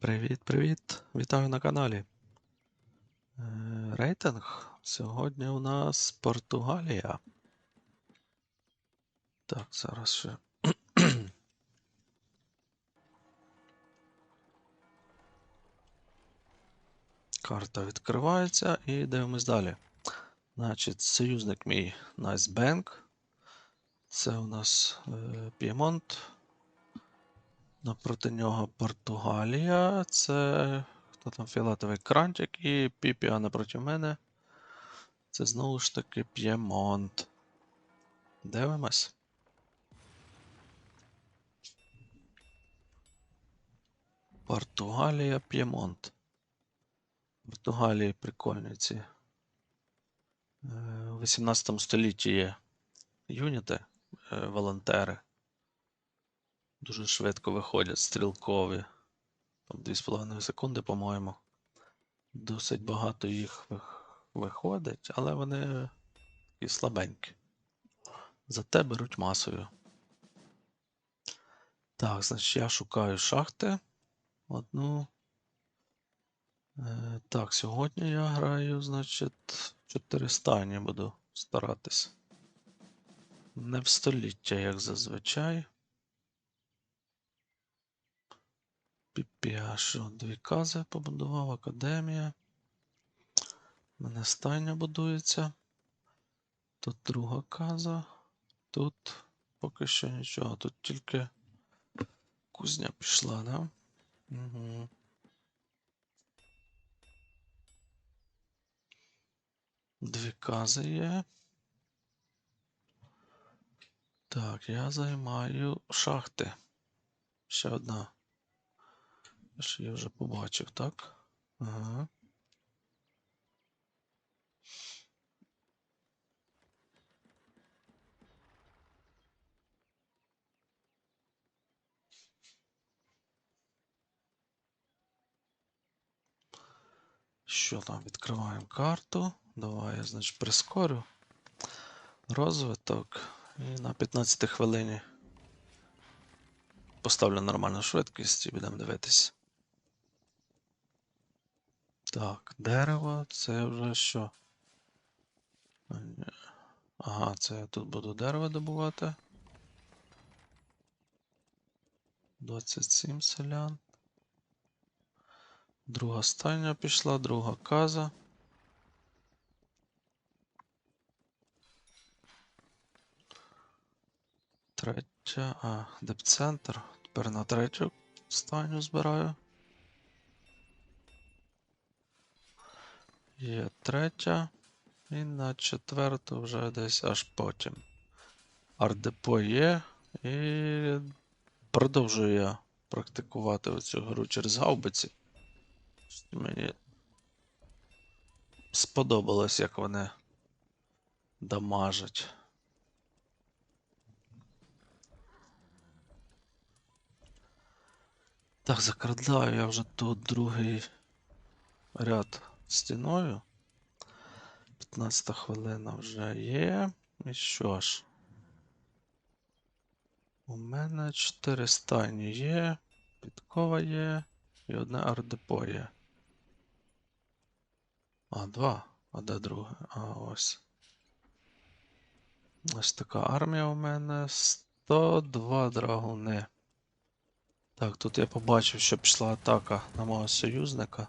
Привіт-привіт! Вітаю на каналі. Е, Рейтинг. Сьогодні у нас Португалія. Так, зараз ще. Карта відкривається і дивимось далі. Значить, союзник мій Найсбенк. Це у нас е, П'ємонт. Напроти нього Португалія. Це хто там фіолетовий крантик і Піпіа напроти мене. Це знову ж таки П'ємонт. Дивимось. Португалія, П'ємонт. В Португалії прикольні ці. Е, У 18 столітті є юніти, е, волонтери. Дуже швидко виходять стрілкові. Там 2,5 секунди, по-моєму. Досить багато їх виходить, але вони і слабенькі. Зате беруть масою. Так, значить, я шукаю шахти. Одну. Е, так, сьогодні я граю, значить, 400 буду старатись. Не в століття, як зазвичай. Піпіашо дві кази побудував, академія. У мене стайня будується. Тут друга каза. Тут поки що нічого. Тут тільки кузня пішла, да? Угу. Дві кази є. Так, я займаю шахти. Ще одна. Що я вже побачив, так? Ага. Що там? Відкриваємо карту. Давай я, значить, прискорю розвиток. І на 15 хвилині поставлю нормальну швидкість і будемо дивитись. Так, дерево, це вже що? Ага, це я тут буду дерево добувати. 27 селян. Друга стайня пішла, друга каза. Третя. А, депцентр. Тепер на третю стайню збираю. Є третя. І на четверту вже десь аж потім. Ардепо є. І продовжую я практикувати оцю гру через гаубиці. Мені сподобалось, як вони дамажать. Так, закрадаю я вже тут другий ряд стіною. 15 хвилина вже є. І що ж? У мене 4 стайні є, підкова є і одне ардепо є. А, два. А де друге? А, ось. Ось така армія у мене. 102 драгуни. Так, тут я побачив, що пішла атака на мого союзника.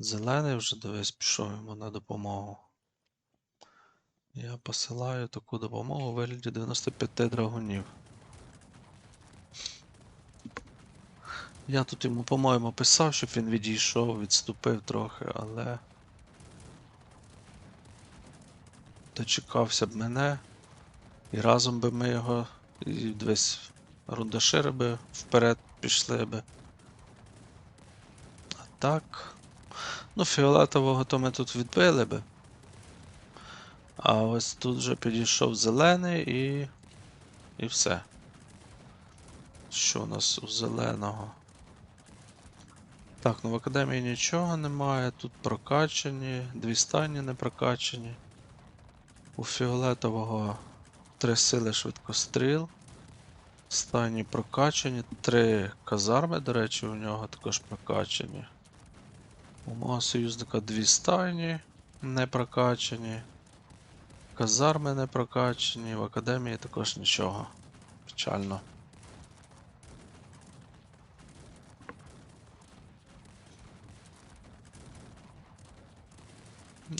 Зелений вже дивись, пішов йому на допомогу. Я посилаю таку допомогу у вигляді 95 драгунів. Я тут йому, по-моєму, писав, щоб він відійшов, відступив трохи, але. Дочекався б мене. І разом би ми його. І десь рундашири би вперед пішли би. А так. Ну, фіолетового то ми тут відбили би. А ось тут вже підійшов зелений і. І все. Що у нас у зеленого? Так, ну в академії нічого немає. Тут прокачані, дві стані не прокачані. У фіолетового три сили швидкостріл. Стайні прокачані. Три казарми, до речі, у нього також прокачані. У мого союзника дві стайні не прокачані. Казарми не прокачані, в академії також нічого. Печально.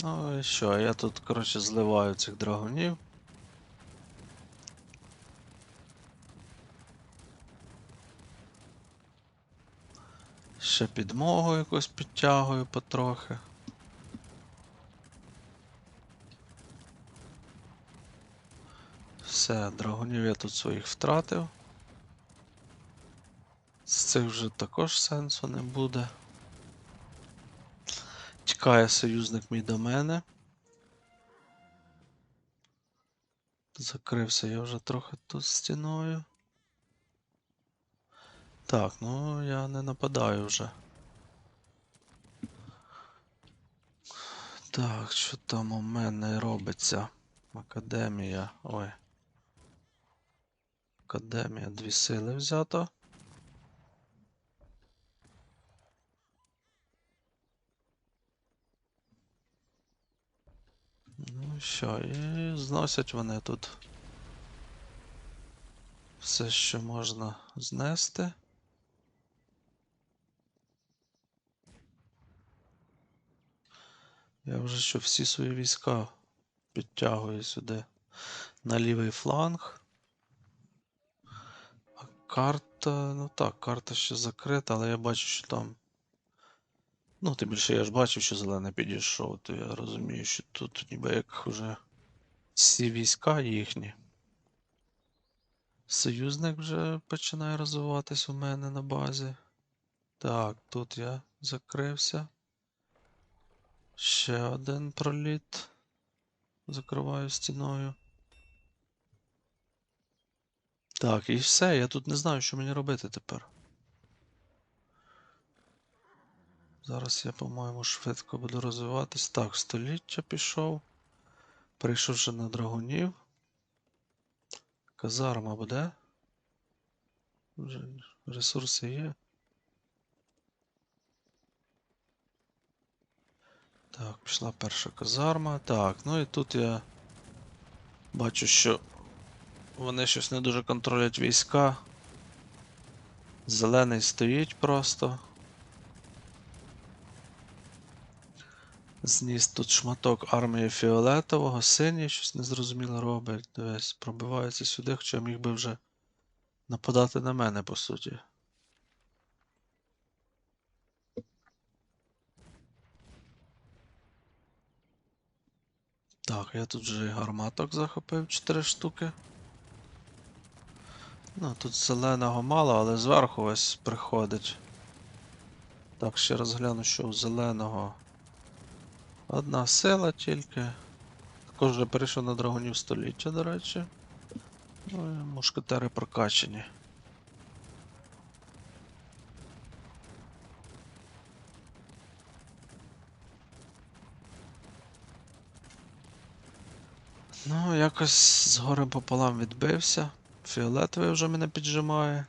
Ну і що, я тут, коротше, зливаю цих драгунів. Ще підмогу якусь підтягую потрохи. Все, драгунів я тут своїх втратив. З цих вже також сенсу не буде. Тікає союзник мій до мене. Закрився я вже трохи тут стіною. Так, ну я не нападаю вже. Так, що там у мене робиться? Академія. Ой. Академія, дві сили взято. Ну що, і зносять вони тут все, що можна знести. Я вже що всі свої війська підтягую сюди на лівий фланг. А карта, ну так, карта ще закрита, але я бачу, що там. Ну, тим більше я ж бачив, що зелений підійшов, то я розумію, що тут ніби як вже всі війська їхні. Союзник вже починає розвиватись у мене на базі. Так, тут я закрився. Ще один проліт. Закриваю стіною. Так, і все, я тут не знаю, що мені робити тепер. Зараз я, по-моєму, швидко буду розвиватись. Так, століття пішов. Прийшов вже на драгунів. Казарма буде. Вже ресурси є. Так, пішла перша казарма. Так, ну і тут я бачу, що вони щось не дуже контролюють війська. Зелений стоїть просто. Зніс тут шматок армії фіолетового, синій щось незрозуміло робить. Дивись, пробивається сюди, хоча міг би вже нападати на мене, по суті. Так, я тут вже і гарматок захопив 4 штуки. Ну, тут зеленого мало, але зверху ось приходить. Так, ще раз гляну, що у зеленого. Одна сила тільки. Також вже перейшов на драгунів століття, до речі. Ну і мушкетери прокачені. Ну, якось з пополам відбився. Фіолетовий вже мене піджимає.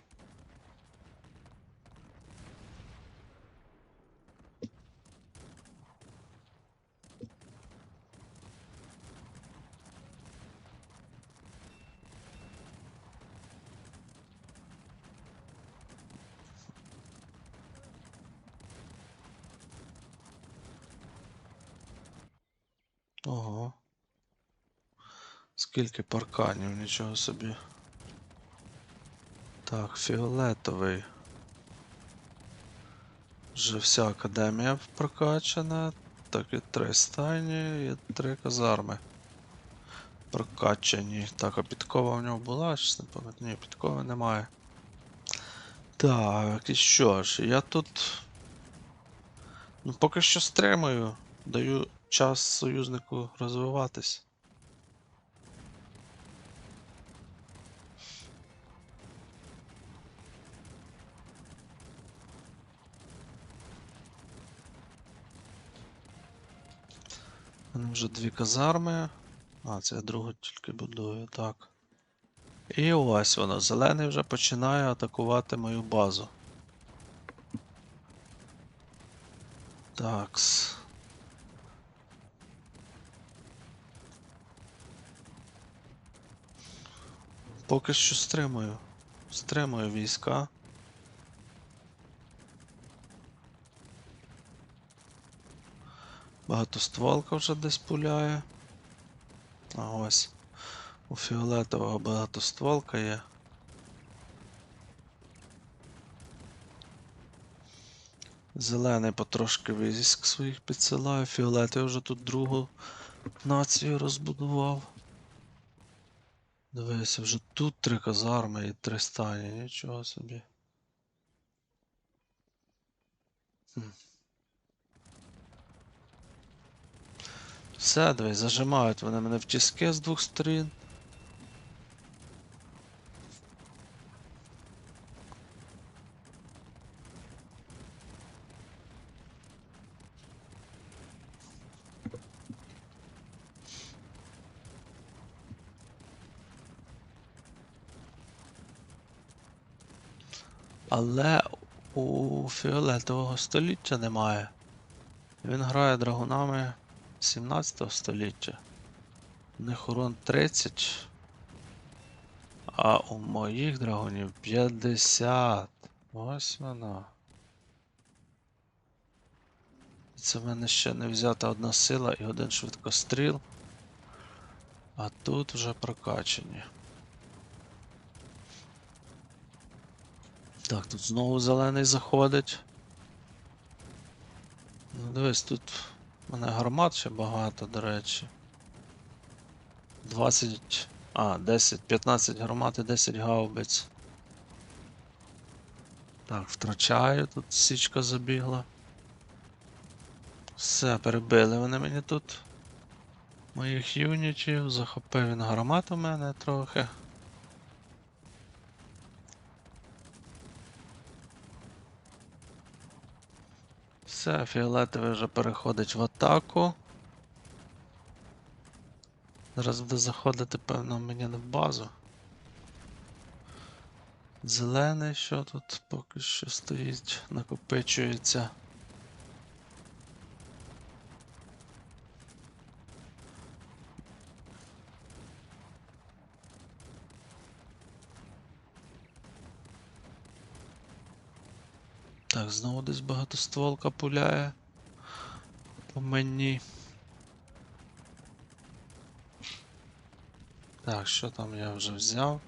Ого. Скільки парканів, нічого собі. Так, фіолетовий. Вже вся академія прокачана. Так і три стайні, і три казарми. Прокачані. Так, а підкова в нього була, щось не пам'ятаю. Ні, підкови немає. Так, і що ж, я тут. Ну, поки що стримую. Даю час союзнику розвиватись. Вже дві казарми. А, це я другу тільки будую, так. І ось воно, зелений вже починає атакувати мою базу. Такс. Поки що стримую. Стримую війська. Багатостволка вже десь пуляє. А ось. У фіолетового багатостволка є. Зелений потрошки військ своїх підсилає. Фіолетовий вже тут другу націю розбудував. Дивися, вже тут три казарми і три стані, нічого собі. Хм. Все, дивись, зажимають вони мене в тіски з двох сторін. Але у фіолетового століття немає. Він грає драгунами 17 століття. У них урон 30. А у моїх драгунів 50. Ось вона. Це в мене ще не взята одна сила і один швидкостріл. А тут вже прокачені. Так, тут знову зелений заходить. Ну дивись, тут у мене гармат ще багато, до речі. 20. А, 10, 15 гармат і 10 гаубиць. Так, втрачаю, тут січка забігла. Все, перебили вони мені тут. Моїх юнітів, захопив він гармат у мене трохи. Все, фіолетовий вже переходить в атаку. Зараз буде заходити, певно, мені на базу. Зелений, що тут поки що стоїть, накопичується. Знову десь багатостволка пуляє по мені. Так, що там я вже взяв?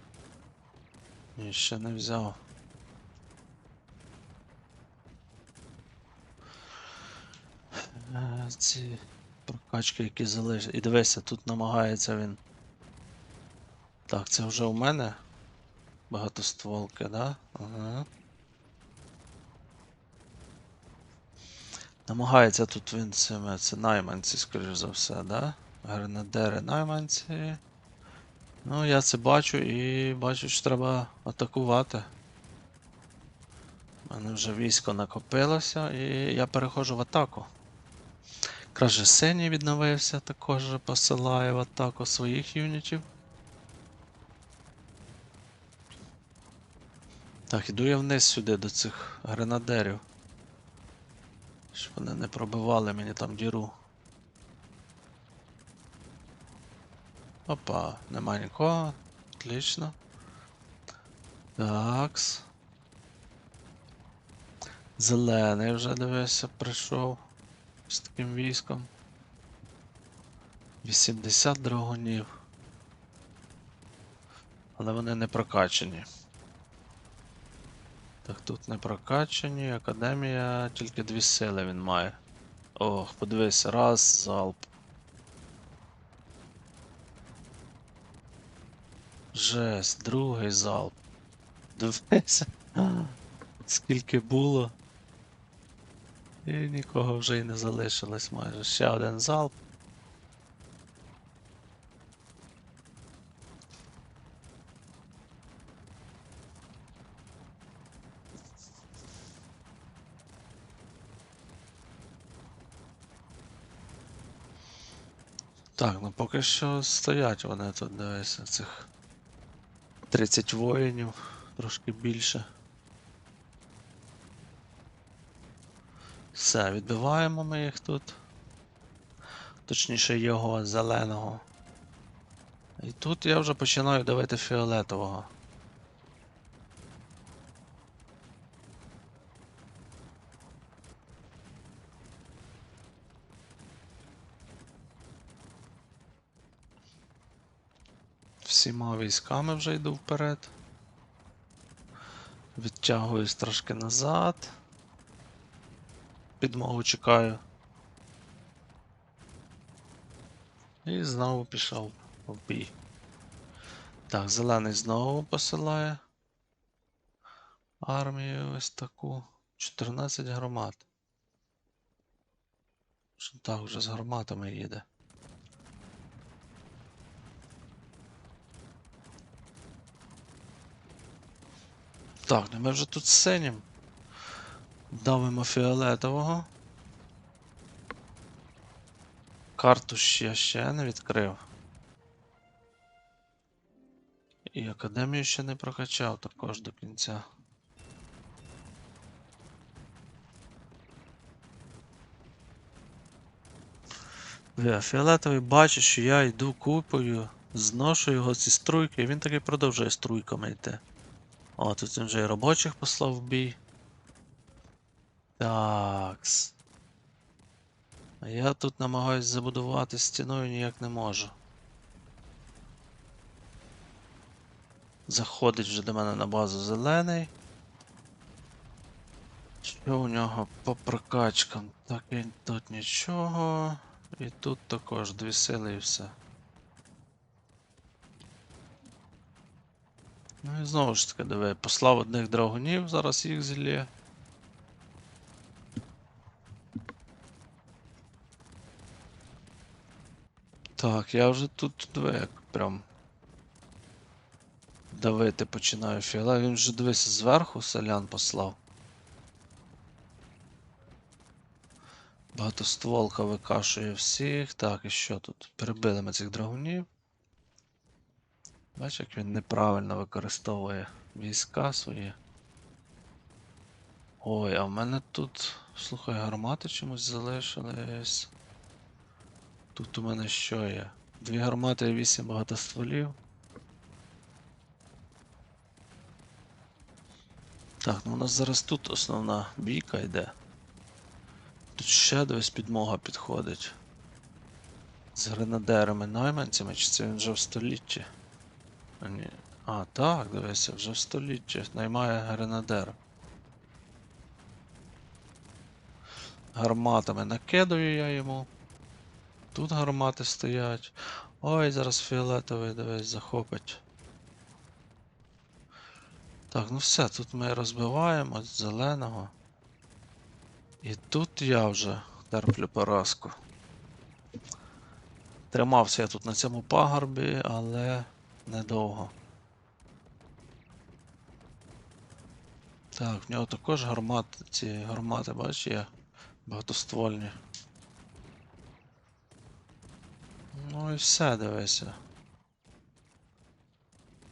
Ні, ще не взяв. Е, Ці прокачки, які залишились. І дивися, тут намагається він. Так, це вже у мене багатостволки, да? Ага. Намагається тут він цими, це найманці, скоріш за все, да? Гренадери найманці. Ну, я це бачу і бачу, що треба атакувати. У мене вже військо накопилося і я переходжу в атаку. Краще синій відновився, також посилає в атаку своїх юнітів. Так, іду я вниз сюди до цих гренадерів. Щоб вони не пробивали мені там діру. Опа, нема нікого. Отлично. Такс. Зелений вже дивився, прийшов з таким військом. 80 драгунів. Але вони не прокачені. Так, тут не прокачані, академія, тільки дві сили він має. Ох, подивись, раз, залп. Жесть, другий залп. Дивися. Скільки було. І нікого вже й не залишилось майже. Ще один залп. Так, ну поки що стоять вони тут, дивися, цих 30 воїнів, трошки більше. Все, відбиваємо ми їх тут. Точніше його зеленого. І тут я вже починаю давити фіолетового. Всіма військами вже йду вперед. Відтягуюсь трошки назад. Підмогу чекаю. І знову пішов в бій. Так, зелений знову посилає. Армію ось таку. 14 громад. Так вже з гарматами їде. Так, ну ми вже тут синім. Давимо фіолетового. Карту я ще не відкрив. І академію ще не прокачав також до кінця. Бля, фіолетовий бачить, що я йду купою, зношу його зі струйки, і він таки продовжує струйками йти. О, тут він вже і робочих послав в бій. Такс. А я тут намагаюсь забудувати стіною ніяк не можу. Заходить вже до мене на базу зелений. Що у нього по прокачкам? Так і тут нічого. І тут також дві сили і все. Ну і знову ж таки, диви, послав одних драгунів, зараз їх зілє. Так, я вже тут диви, як прям давити починаю філа. Він вже дивися зверху селян послав. Багатостволка викашує всіх. Так, і що тут? Перебили ми цих драгунів. Бачиш, як він неправильно використовує війська свої. Ой, а в мене тут, слухай, гармати чомусь залишились. Тут у мене що є? Дві гармати і вісім багатостволів. Так, ну у нас зараз тут основна бійка йде. Тут ще десь підмога підходить. З гренадерами найманцями, чи це він вже в столітті? А, ні. А, так, дивися, вже в столітті. Наймає гренадер. Гарматами накидаю я йому. Тут гармати стоять. Ой, зараз фіолетовий дивись захопить. Так, ну все, тут ми розбиваємо з зеленого. І тут я вже терплю поразку. Тримався я тут на цьому пагорбі, але недовго. Так, в нього також гармати, ці гармати, бачиш, є багатоствольні. Ну і все, дивися.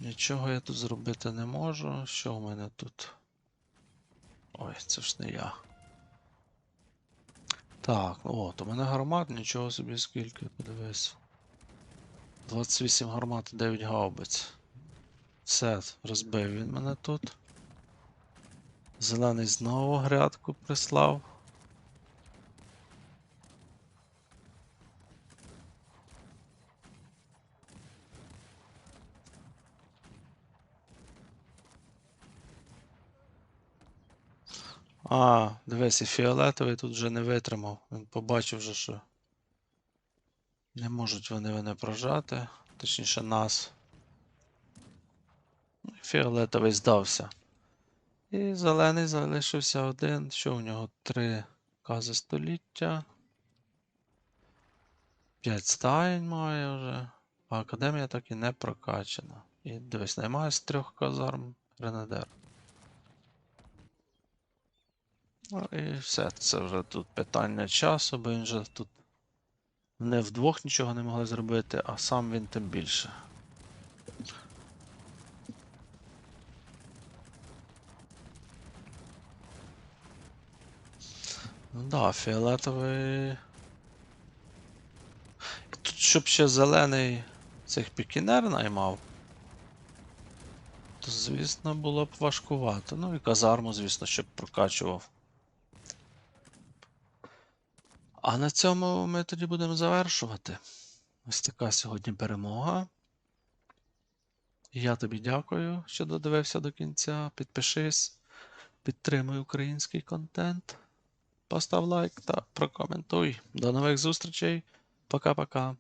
Нічого я тут зробити не можу. Що в мене тут? Ой, це ж не я. Так, от, у мене гармат, нічого собі скільки, подивись. 28 гармат, 9 гаубиць. Все, розбив він мене тут. Зелений знову грядку прислав. А, дивись, і фіолетовий тут вже не витримав. Він побачив вже, що не можуть вони мене прожати, точніше нас. Ну, Фіолетовий здався. І зелений залишився один. Що у нього? Три кази століття. П'ять стаєнь має вже. А академія так і не прокачана. І дивись, наймає з трьох казарм гренадер. Ну і все, це вже тут питання часу, бо він же тут не вдвох нічого не могли зробити, а сам він тим більше. Ну да, фіолетовий. Тут щоб ще зелений цих пікінер наймав, то звісно було б важкувато. Ну і казарму, звісно, щоб прокачував. А на цьому ми тоді будемо завершувати. Ось така сьогодні перемога. Я тобі дякую, що додивився до кінця. Підпишись, підтримуй український контент. Постав лайк та прокоментуй. До нових зустрічей. Пока-пока.